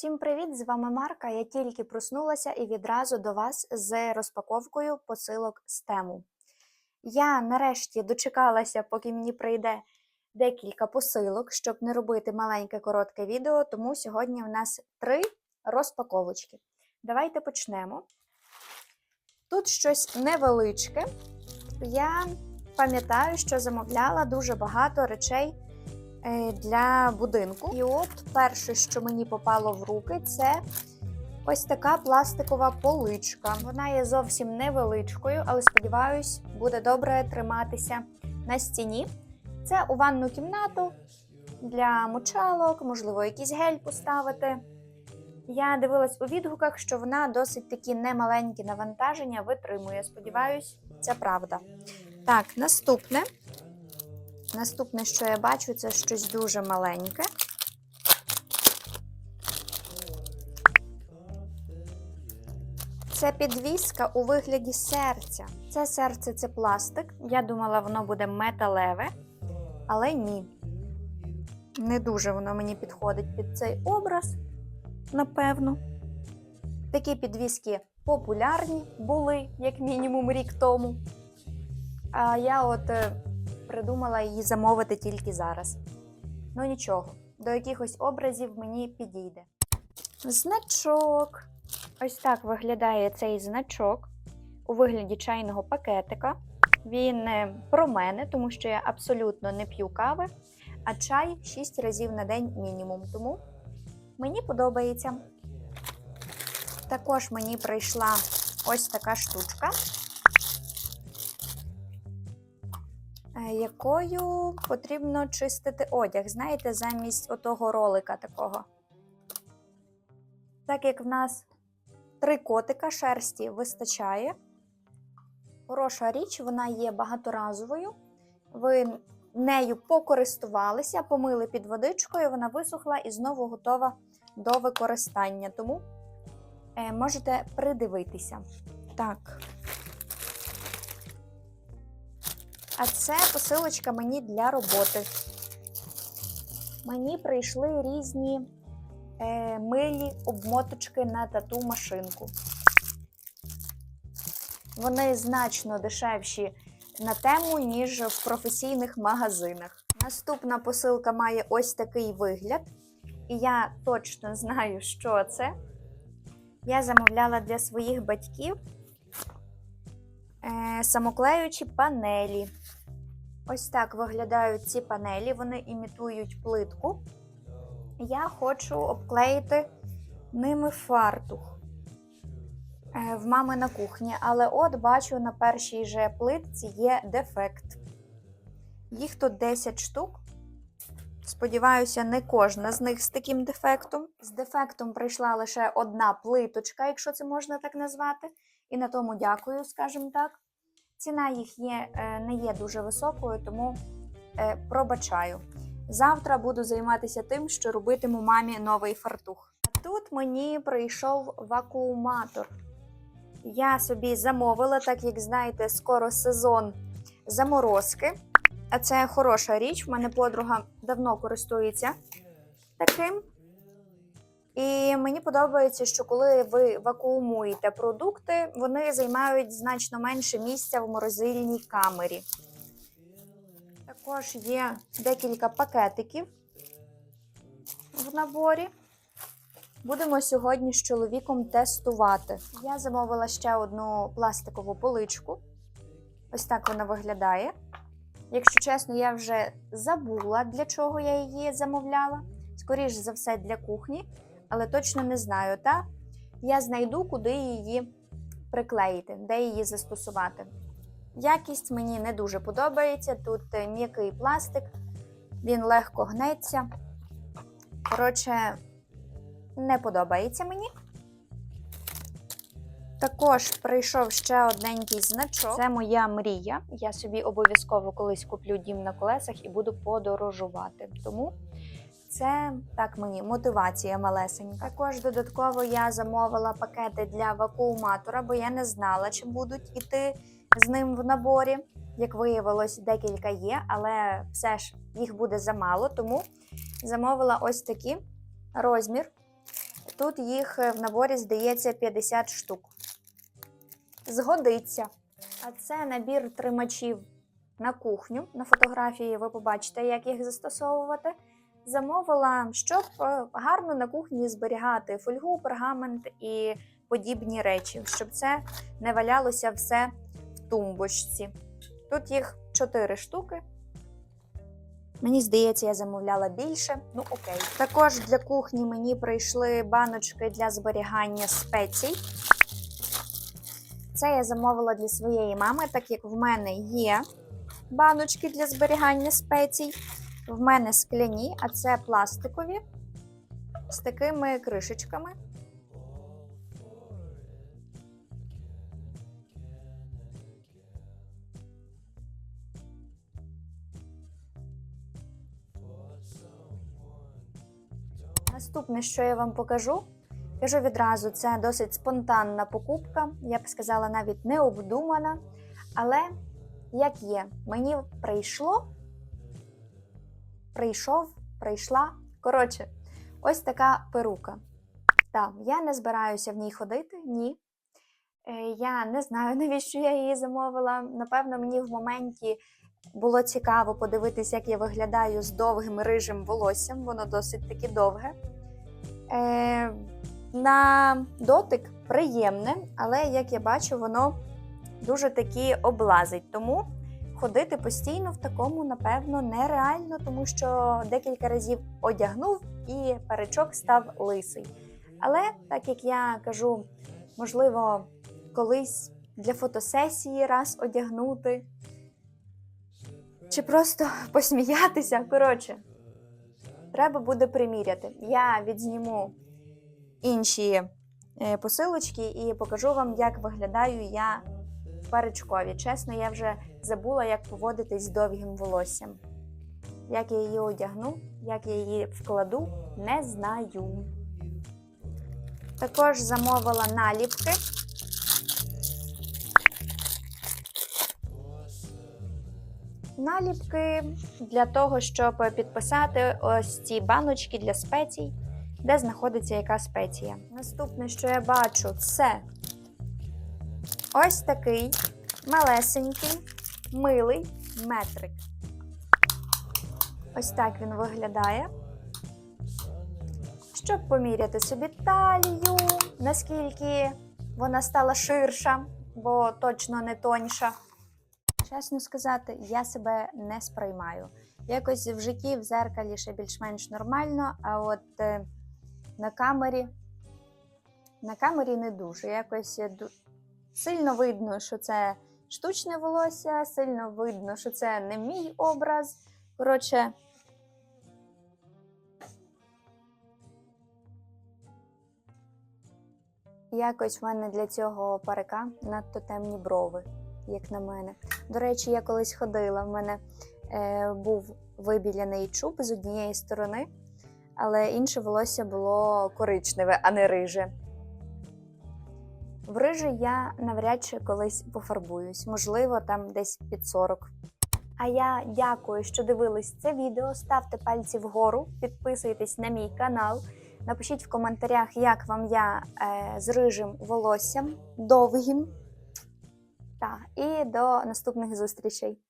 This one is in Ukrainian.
Всім привіт! З вами Марка. Я тільки проснулася і відразу до вас з розпаковкою посилок з тему. Я нарешті дочекалася, поки мені прийде декілька посилок, щоб не робити маленьке коротке відео, тому сьогодні в нас три розпаковочки. Давайте почнемо. Тут щось невеличке. Я пам'ятаю, що замовляла дуже багато речей для будинку. І от перше, що мені попало в руки, це ось така пластикова поличка. Вона є зовсім невеличкою, але сподіваюсь, буде добре триматися на стіні. Це у ванну кімнату для мочалок, можливо, якийсь гель поставити. Я дивилась у відгуках, що вона досить такі немаленькі навантаження витримує. Сподіваюсь, це правда. Так, наступне. Наступне, що я бачу, це щось дуже маленьке. Це підвіска у вигляді серця. Це серце це пластик. Я думала, воно буде металеве, але ні. Не дуже воно мені підходить під цей образ, напевно. Такі підвіски популярні були, як мінімум, рік тому. А я от е, придумала її замовити тільки зараз. Ну нічого, до якихось образів мені підійде. Значок. Ось так виглядає цей значок у вигляді чайного пакетика. Він е, про мене, тому що я абсолютно не п'ю кави, а чай 6 разів на день мінімум. Тому мені подобається. Також мені прийшла ось така штучка. Якою потрібно чистити одяг, знаєте, замість отого ролика такого. Так як в нас три котика, шерсті вистачає. Хороша річ, вона є багаторазовою. Ви нею покористувалися, помили під водичкою, вона висохла і знову готова до використання. Тому е, можете придивитися. Так. А це посилочка мені для роботи. Мені прийшли різні е, милі обмоточки на тату машинку. Вони значно дешевші на тему, ніж в професійних магазинах. Наступна посилка має ось такий вигляд, і я точно знаю, що це. Я замовляла для своїх батьків самоклеючі панелі. Ось так виглядають ці панелі, вони імітують плитку. Я хочу обклеїти ними фартух е, в мами на кухні, але от бачу на першій же плитці є дефект. Їх тут 10 штук. Сподіваюся, не кожна з них з таким дефектом. З дефектом прийшла лише одна плиточка, якщо це можна так назвати. І на тому дякую, скажімо так. Ціна їх є, е, не є дуже високою, тому е, пробачаю. Завтра буду займатися тим, що робитиму мамі новий фартух. Тут мені прийшов вакууматор. Я собі замовила, так як знаєте, скоро сезон заморозки. А це хороша річ. В мене подруга давно користується таким. І мені подобається, що коли ви вакуумуєте продукти, вони займають значно менше місця в морозильній камері. Також є декілька пакетиків в наборі. Будемо сьогодні з чоловіком тестувати. Я замовила ще одну пластикову поличку. Ось так вона виглядає. Якщо чесно, я вже забула, для чого я її замовляла. Скоріше за все, для кухні але точно не знаю. Та я знайду, куди її приклеїти, де її застосувати. Якість мені не дуже подобається. Тут е, м'який пластик, він легко гнеться. Коротше, не подобається мені. Також прийшов ще одненький значок. Це моя мрія. Я собі обов'язково колись куплю дім на колесах і буду подорожувати. Тому це так мені мотивація малесенька. Також додатково я замовила пакети для вакууматора, бо я не знала, чи будуть іти з ним в наборі. Як виявилось, декілька є, але все ж їх буде замало, тому замовила ось такі розмір Тут їх в наборі здається 50 штук. Згодиться. А це набір тримачів на кухню. На фотографії ви побачите, як їх застосовувати. Замовила, щоб е, гарно на кухні зберігати фольгу, пергамент і подібні речі, щоб це не валялося все в тумбочці. Тут їх 4 штуки. Мені здається, я замовляла більше. Ну окей. Також для кухні мені прийшли баночки для зберігання спецій. Це я замовила для своєї мами, так як в мене є баночки для зберігання спецій. В мене скляні, а це пластикові з такими кришечками. Наступне, що я вам покажу, кажу відразу, це досить спонтанна покупка, я б сказала, навіть не обдумана. Але як є, мені прийшло, прийшов, прийшла. Коротше, ось така перука. Так, я не збираюся в ній ходити, ні. Е, Я не знаю, навіщо я її замовила. Напевно, мені в моменті було цікаво подивитись, як я виглядаю з довгим рижим волоссям, воно досить таки довге. Е, на дотик приємне, але як я бачу, воно дуже таки облазить. Тому ходити постійно в такому, напевно, нереально, тому що декілька разів одягнув і паричок став лисий. Але так як я кажу, можливо, колись для фотосесії раз одягнути, чи просто посміятися. Коротше, треба буде приміряти. Я відзніму інші е, посилочки і покажу вам, як виглядаю я паричкові. Чесно, я вже забула, як поводитись з довгим волоссям. Як я її одягну, як я її вкладу, не знаю. Також замовила наліпки. Наліпки для того, щоб підписати ось ці баночки для спецій, де знаходиться яка спеція. Наступне, що я бачу, це ось такий малесенький, милий метрик. Ось так він виглядає. Щоб поміряти собі талію, наскільки вона стала ширша, бо точно не тоньша. Чесно сказати, я себе не сприймаю. Якось в житті в зеркалі ще більш-менш нормально, а от е, на камері на камері не дуже. Якось е, сильно видно, що це штучне волосся, сильно видно, що це не мій образ. Коротше, якось в мене для цього парика надто темні брови, як на мене. До речі, я колись ходила. В мене е, був вибіляний чуб з однієї сторони, але інше волосся було коричневе, а не риже. В рижий я навряд чи колись пофарбуюсь, можливо, там десь під 40. А я дякую, що дивились це відео. Ставте пальці вгору, підписуйтесь на мій канал. Напишіть в коментарях, як вам я е, з рижим волоссям довгим. Та, і до наступних зустрічей.